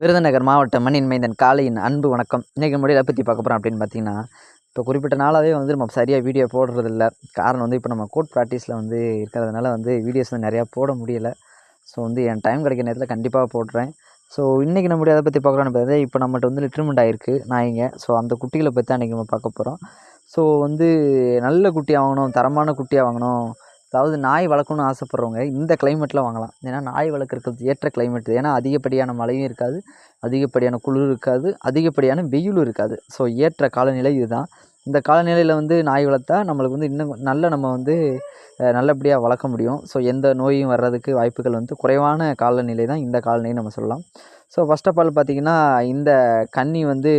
விருதுநகர் மாவட்டம் மண்ணின் மைந்தன் காலையின் அன்பு வணக்கம். இன்றைக்கி முடியல பற்றி பார்க்க போகிறோம் அப்படின்னு பார்த்தீங்கன்னா இப்போ குறிப்பிட்ட நாளாகவே வந்து நம்ம சரியாக வீடியோ போடுறதில்ல. காரணம் வந்து இப்போ நம்ம கோட் ப்ராக்டிஸில் வந்து இருக்கிறதுனால வந்து வீடியோஸ் வந்து நிறையா போட முடியலை. ஸோ வந்து என் டைம் கிடைக்கிற நேரத்தில் கண்டிப்பாக போடுறேன். ஸோ இன்றைக்கி நம்ம அதை பற்றி பார்க்குறோன்னு பார்த்தா இப்போ நம்மகிட்ட வந்து லிட்ருமெண்ட் ஆகிருக்கு நாய்ங்க. ஸோ அந்த குட்டிகளை பற்றி தான் இன்றைக்கி நம்ம பார்க்க போகிறோம் ஸோ வந்து நல்ல குட்டியாக வாங்கணும் தரமான குட்டியாக வாங்கணும் அதாவது நாய் வளர்க்கணும்னு ஆசைப்பட்றவங்க இந்த கிளைமேட்டில் வாங்கலாம். ஏன்னா நாய் வளர்க்குறதுக்கு ஏற்ற கிளைமேட் ஏன்னா அதிகப்படியான மழையும் இருக்காது அதிகப்படியான குளிர் இருக்காது அதிகப்படியான வெயிலும் இருக்காது. ஸோ ஏற்ற காலநிலை இதுதான். இந்த காலநிலையில் வந்து நாய் வளர்த்தா நம்மளுக்கு வந்து இன்னும் நல்ல நம்ம வந்து நல்லபடியாக வளர்க்க முடியும். ஸோ எந்த நோயும் வர்றதுக்கு வாய்ப்புகள் வந்து குறைவான காலநிலை தான் இந்த காலநிலை நம்ம சொல்லலாம். ஸோ ஃபர்ஸ்ட் ஆஃப் ஆல் பார்த்திங்கன்னா இந்த கன்னி வந்து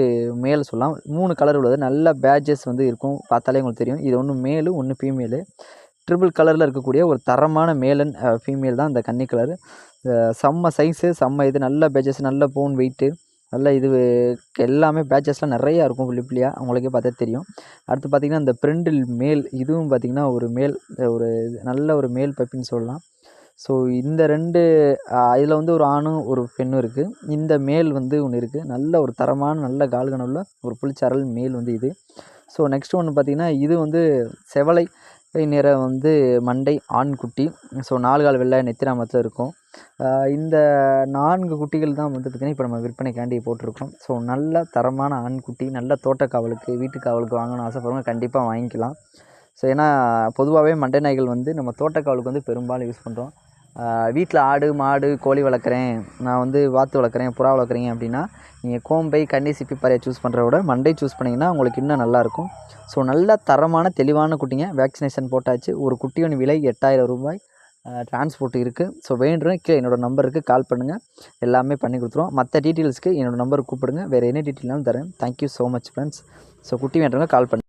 மேல் சொல்லலாம். மூணு கலர் உள்ளது. நல்ல பேட்ஜஸ் வந்து இருக்கும். பார்த்தாலே உங்களுக்கு தெரியும். இது ஒன்று மேலு ஒன்று ஃபீமேலு ட்ரிபிள் கலரில் இருக்கக்கூடிய ஒரு தரமான மேலன் ஃபீமேல் uh, தான் இந்த கன்னி கலரு செம்ம சைஸு செம்ம இது நல்ல பேட்சஸ் நல்ல போன் வெயிட்டு நல்ல இது எல்லாமே பேட்சஸ்லாம் நிறையா இருக்கும் புள்ளி புள்ளியாக அவங்களுக்கே பார்த்தா தெரியும். அடுத்து பார்த்திங்கன்னா இந்த பிரிண்டில் மேல் இதுவும் பார்த்திங்கன்னா ஒரு மேல் ஒரு நல்ல ஒரு மேல் பப்பின்னு சொல்லலாம். ஸோ இந்த ரெண்டு இதில் வந்து ஒரு ஆணும் ஒரு பெண்ணும் இருக்குது இந்த மேல் வந்து ஒன்று இருக்குது நல்ல ஒரு தரமான நல்ல கால்கனுள்ள ஒரு புளிச்சாரல் மேல் வந்து இது. ஸோ நெக்ஸ்ட் ஒன்று பார்த்திங்கன்னா இது வந்து செவலை நிறம் வந்து மண்டை ஆண் குட்டி. ஸோ நாலு கால் வெள்ளை நெத்திராமத்தில் இருக்கும். இந்த நான்கு குட்டிகள் தான் வந்து பார்த்திங்கன்னா இப்போ நம்ம விற்பனைக்காண்டி போட்டிருக்கோம் ஸோ நல்ல தரமான ஆண் குட்டி நல்ல தோட்டக்காவலுக்கு வீட்டு காவலுக்கு வாங்கணும்னு ஆசைப்படுறவங்க கண்டிப்பாக வாங்கிக்கலாம். ஸோ ஏன்னா பொதுவாகவே மண்டை நாய்கள் வந்து நம்ம தோட்டக்காவலுக்கு வந்து பெரும்பாலும் யூஸ் பண்ணுறோம் வீட்டில் ஆடு மாடு கோழி வளர்க்குறேன். நான் வந்து வாத்து வளர்க்குறேன் புறா வளர்க்குறீங்க அப்படின்னா நீங்கள் கோம்பை கண்ணி சிப்பி பறையை சூஸ் பண்ணுறத விட மண்டை சூஸ் பண்ணிங்கன்னா உங்களுக்கு இன்னும் நல்லாயிருக்கும் ஸோ நல்ல தரமான தெளிவான குட்டிங்க. வேக்சினேஷன் போட்டாச்சு. ஒரு குட்டியோட விலை எட்டாயிரம் ரூபாய் டிரான்ஸ்போர்ட் இருக்குது ஸோ வேண்டுறேன். கீழே என்னோடய நம்பருக்கு கால் பண்ணுங்கள் எல்லாமே பண்ணி கொடுத்துருவோம். மற்ற டீட்டெயில்ஸ்க்கு என்னோடய நம்பருக்கு கூப்பிடுங்க. வேறு என்ன டீட்டெயில்னாலும் தரேன். Thank you so much friends so குட்டி வேண்டுறவங்க கால் பண்ணுங்கள்